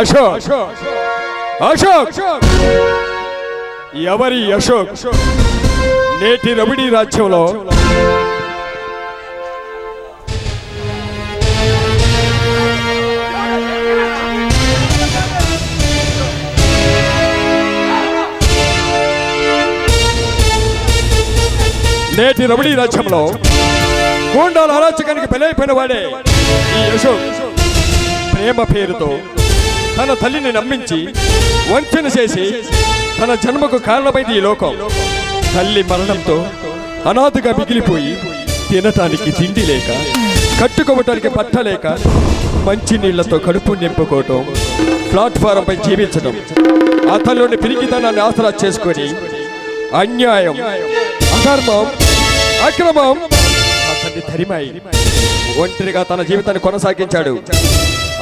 అశోక్. అశోక్. ఎవరి అశోక్? నేటి రవిడి రాజ్యంలో. నేటి రమణీ రాజ్యంలో గూండాల అరాచకానికి బలైపోయిన వాడే ఈ అశోక్. ప్రేమ పేరుతో తన తల్లిని నమ్మించి వంచన చేసి తన జన్మకు కారణమైంది ఈ లోకం. తల్లి మరణంతో అనాథగా మిగిలిపోయి తినటానికి తిండి లేక కట్టుకోవటానికి పట్టలేక మంచి నీళ్ళతో కడుపు నింపుకోవటం ప్లాట్ఫారంపై జీవించడం అతనిలోని పిరికితనాన్ని ఆసరా చేసుకొని అన్యాయం అధర్మం అక్రమం అతన్ని ధరిమై ఒంటరిగా తన జీవితాన్ని కొనసాగించాడు.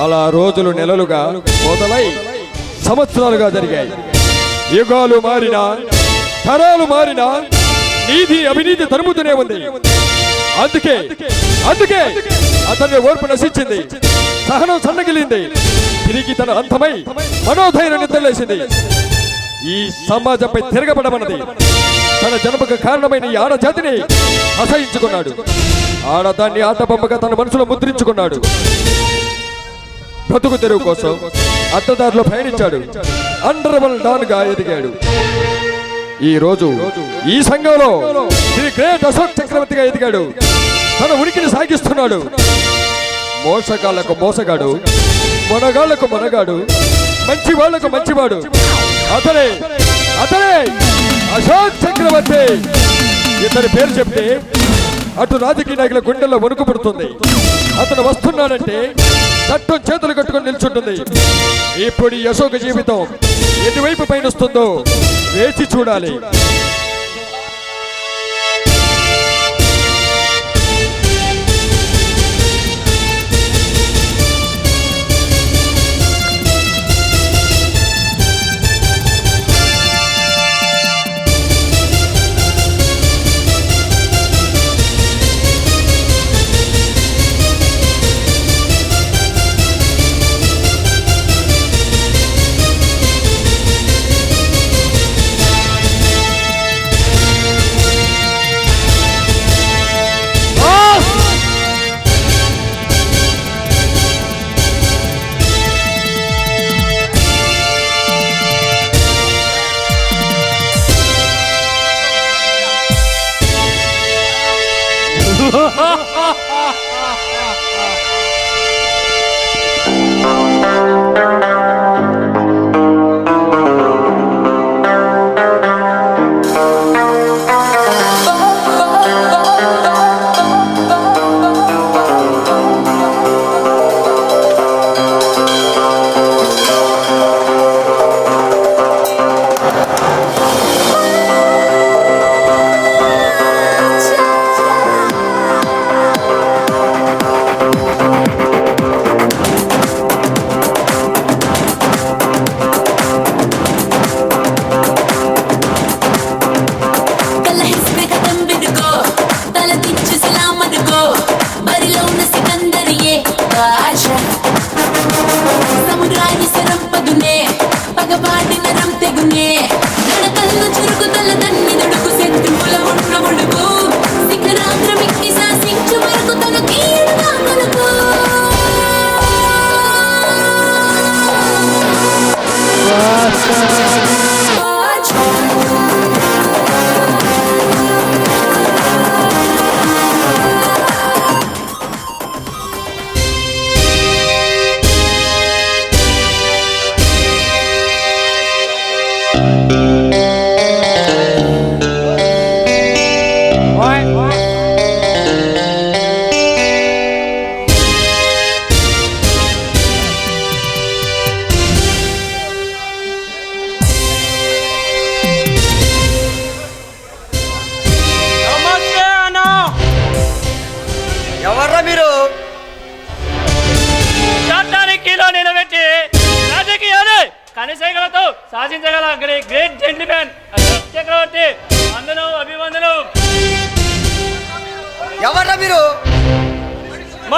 అలా రోజులు నెలలుగా మొదలై సంవత్సరాలుగా జరిగాయి. యుగాలు మారినా తరాలు మారినా నీతి అవినీతి తరుముతూనే ఉంది. అందుకే అందుకే అతని ఓర్పు నశించింది. సహనం సన్నగిలింది. తిరిగి తన అంతమై మనోధైర్యం నిద్రలేసింది. ఈ సమాజంపై తిరగబడమన్నది తన జన్మకు కారణమైన ఈ ఆడజాతిని అసహించుకున్నాడు. ఆడదాన్ని ఆటబొమ్మగా తన మనసులో ముద్రించుకున్నాడు. బ్రతుకు తెరువు కోసం అడ్డదారిలో పయనించాడు అండర్వల్ డాన్గా ఎదిగాడు. ఈ రోజు ఈ సంఘంలో శ్రీ గ్రేట్ అశోక్ చక్రవర్తిగా ఎదిగాడు. తన ఉనికిని సాగిస్తున్నాడు. మోసగాళ్ళకు మోసగాడు మొనగాళ్ళకు మొనగాడు మంచి వాళ్ళకు మంచివాడు అతడే అతడే అశోక్ చక్రవర్తి. ఇతని పేరు చెప్తే అటు రాజకీయ నాయకుల గుండెల్లో వణుకు పుడుతుంది. అతను వస్తున్నాడంటే చట్టం చేతులు కట్టుకొని నిల్చుంటుంది. ఇప్పుడు ఈ అశోక జీవితం ఎటువైపు పయనిస్తుందో వేచి చూడాలి.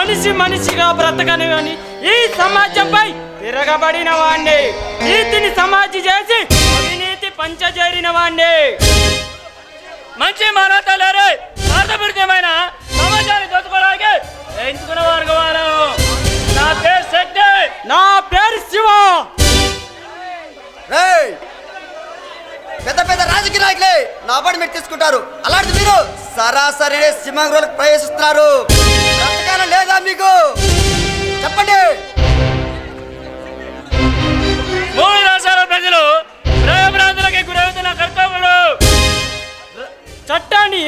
మనిషి మనిషిగా బ్రతకని కానీ ఈ సమాజంపై తిరగబడిన వాణ్ణి. నీతిని సమాధి చేసి అవినీతి పంచజేరిన వాణ్ణి. మంచి మానవత లేరు స్వార్థపూరితమైన సమాజాన్ని దోచుకోవడానికి ఎంచుకున్న వారు వారు. నా పేరు శక్తి. నా పేరు శివ. రేయ్! పెద్ద పెద్ద రాజకీయ నాయకులే నా మీరు తీసుకుంటారు. అలాంటి మీరు సరాసరి సింహంలోకి ప్రవేశిస్తున్నారు. బ్రతకాలం లేదా మీకు? చెప్పండి. మూడు రాష్ట్రాల ప్రజలు భయభ్రాంతులకి గురవుతున్న కర్తవ్యుడు. చట్టాన్ని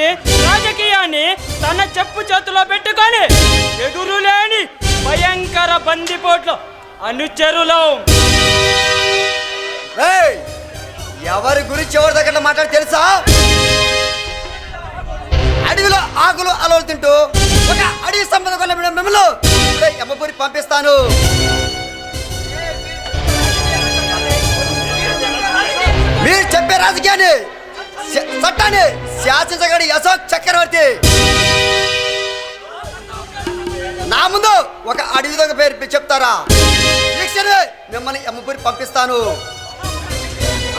రాజకీయాన్ని తన చెప్పు చేతిలో పెట్టుకొని ఎదురు లేని భయంకర బందిపోట్లు అనుచరులం! ఎవరి గురించి ఎవరి దగ్గర మాట్లాడి తెలుసా? అడవిలో ఆకులు అలవలు తింటూ ఒక అడవి సంపద కొన్న మిమ్మల్ని ఇప్పుడే యమపురి పంపిస్తాను. మీరు చెప్పే రాజకీయాన్ని చట్టాన్ని శాసించగడి అశోక్ చక్రవర్తి. నా ముందు ఒక అడవి దొంగ పేరు చెప్తారా? మిమ్మల్ని యమపురి పంపిస్తాను.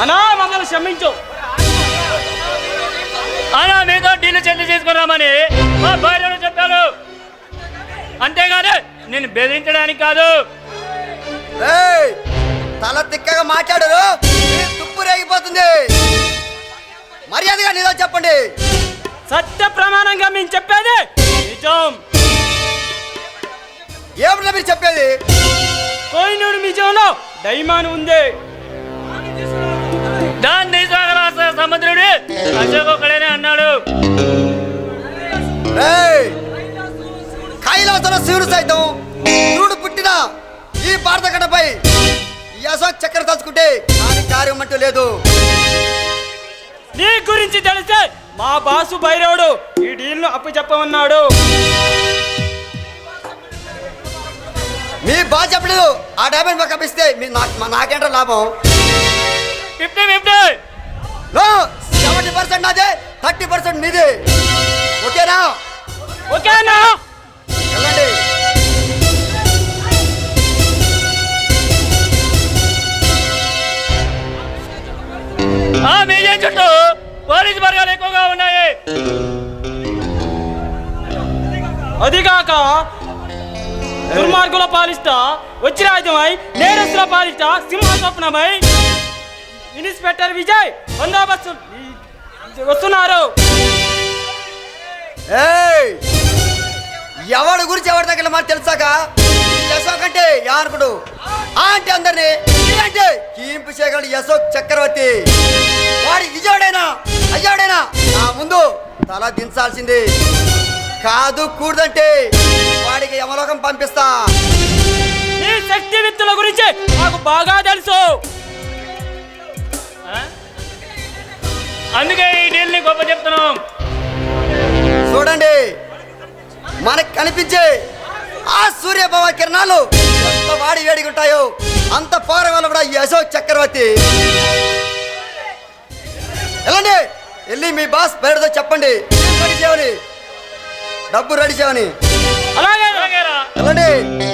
అనా మమ్మల్ని క్షమించు. అనా మీతో డీల్ చెల్లి చేసుకున్నామని మా భార్యను అంతేగాని నేను బెదిరించడానికి కాదు! తల తిక్కగా మాట్లాడరు. తుప్పు రేగిపోతుంది. మర్యాదగా నిజం చెప్పండి. సత్య ప్రమాణంగా మేము చెప్పేది నిజం. ఏమిటో మీరు చెప్పేది? కోహినూరు నిజంలో డైమాన్ ఉంది. దాన్ని సముద్రుడి అశోక్ ఒక్కడేనే అన్నాడు. ఏయ్! కైలాసంలో శివుడు సైతం శివుడు పుట్టిన ఈ భారత గడపై ఈ అశోక్ చక్ర తలుచుకుంటే దాని కార్యం అంటూ లేదు. నీ గురించి తెలిసే మా బాసు భైరవుడు ఈ డీల్ను అప్పు చెప్పమన్నాడు మీ బాగా చెప్పలేదు ఆ డబ్బుని మాకు అప్పిస్తే మా- నాకేంటో లాభం? Fifty fifty. సెవెంటీ పర్సెంట్ నాదే థర్టీ పర్సెంట్ మీది ఓకేనా? ఓకేనా? వెళ్ళండి. ఆ మీడియం చుట్టూ పోలీసు వర్గాలు ఎక్కువగా ఉన్నాయి. అదిగాక దుర్మార్గుల పాలిస్తా వచ్చిరాజ్యమై నేరస్తుల పాలిస్తా సింహస్వప్నమై ఇన్స్పెక్టర్ విజయ్ బందోబస్తు వస్తున్నారు. ఏయ్! ఎవడి గురించి ఎవరి దగ్గర మాట తెలుసాక? యశోకంటే అంటే యానకుడు. ఆ అంటే అందరినీ అంటే కీంపు చేయగలడు యశోక్ చక్రవర్తి. వాడి ఇజోడైనా అయ్యాడైనా నా ముందు తల దించాల్సింది. కాదు కూడదంటే వాడికి యమలోకం పంపిస్తా. నీ శక్తి విత్తుల గురించి నాకు బాగా తెలుసు. అందుకే ఈ డీల్ని గొప్ప చెప్తున్నాం. కనిపించే ఆ సూర్యభవ కిరణాలు ఎంత వాడి వేడిగా ఉంటాయో అంత పోర వల్ల కూడా ఈ అశోక్ చక్రవర్తి. వెళ్ళండి. వెళ్ళి మీ బాస్ పేరుతో చెప్పండి. రెడీ డబ్బు రెడీ చేయమని అలాగే వెళ్ళండి.